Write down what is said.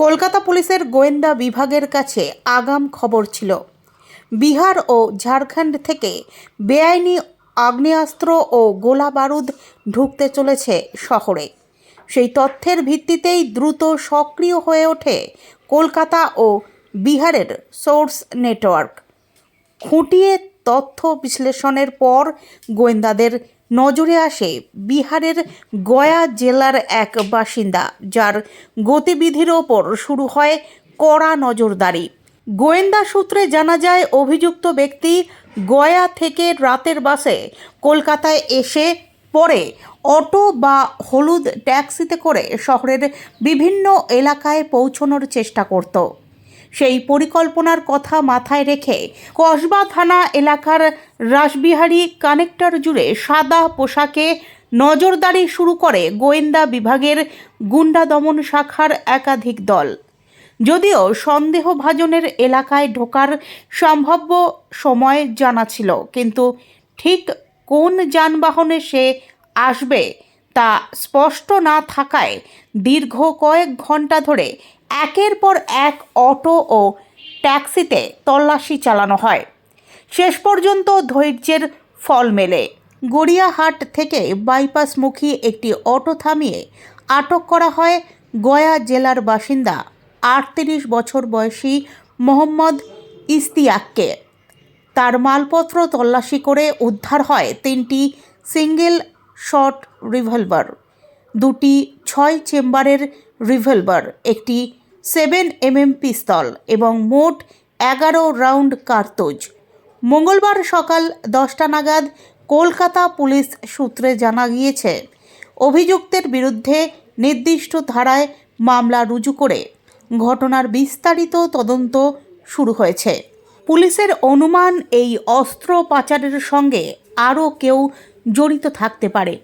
কলকাতা পুলিশের গোয়েন্দা বিভাগের কাছে আগাম খবর ছিল। বিহার ও ঝাড়খণ্ড থেকে বেআইনি আগ্নেয়াস্ত্র ও গোলা বারুদ ঢুকতে চলেছে শহরে। সেই তথ্যের ভিত্তিতেই দ্রুত সক্রিয় হয়ে ওঠে কলকাতা ও বিহারের সোর্স নেটওয়ার্ক। খুঁটিয়ে তথ্য বিশ্লেষণের পর গোয়েন্দাদের নজরে আসে বিহারের গয়া জেলার এক বাসিন্দা, যার গতিবিধির ওপর শুরু হয় কড়া নজরদারি। গোয়েন্দা সূত্রে জানা যায়, অভিযুক্ত ব্যক্তি গয়া থেকে রাতের বাসে কলকাতায় এসে পরে অটো বা হলুদ ট্যাক্সিতে করে শহরের বিভিন্ন এলাকায় পৌঁছানোর চেষ্টা করত। সেই পরিকল্পনার কথা মাথায় রেখে কসবা থানা এলাকার রাসবিহারী কানেক্টর জুড়ে সাদা পোশাকে নজরদারি শুরু করে গোয়েন্দা বিভাগের গুন্ডা দমন শাখার একাধিক দল। যদিও সন্দেহভাজনের এলাকায় ঢোকার সম্ভাব্য সময় জানা ছিল, কিন্তু ঠিক কোন যানবাহনে সে আসবে তা স্পষ্ট না থাকায় দীর্ঘ কয়েক ঘণ্টা ধরে একের পর এক অটো ও ট্যাক্সিতে তল্লাশি চালানো হয়। শেষ পর্যন্ত ধৈর্যের ফল মেলে। গড়িয়াহাট থেকে বাইপাসমুখী একটি অটো থামিয়ে আটক করা হয় গয়া জেলার বাসিন্দা আটত্রিশ বছর বয়সী মোহাম্মদ ইস্তিয়াককে তার মালপত্র তল্লাশি করে উদ্ধার হয় তিনটি সিঙ্গেল শট রিভলভার। দুটি ছয় চেম্বারের রিভলভার, একটি সেভেন এমএম পিস্তল এবং মোট এগারো রাউন্ড কার্তুজ। মঙ্গলবার সকাল দশটা নাগাদ কলকাতা পুলিশ সূত্রে জানা গিয়েছে, অভিযুক্তের বিরুদ্ধে নির্দিষ্ট ধারায় মামলা রুজু করে ঘটনার বিস্তারিত তদন্ত শুরু হয়েছে। পুলিশের অনুমান, এই অস্ত্র পাচারের সঙ্গে আরও কেউ জড়িত থাকতে পারে।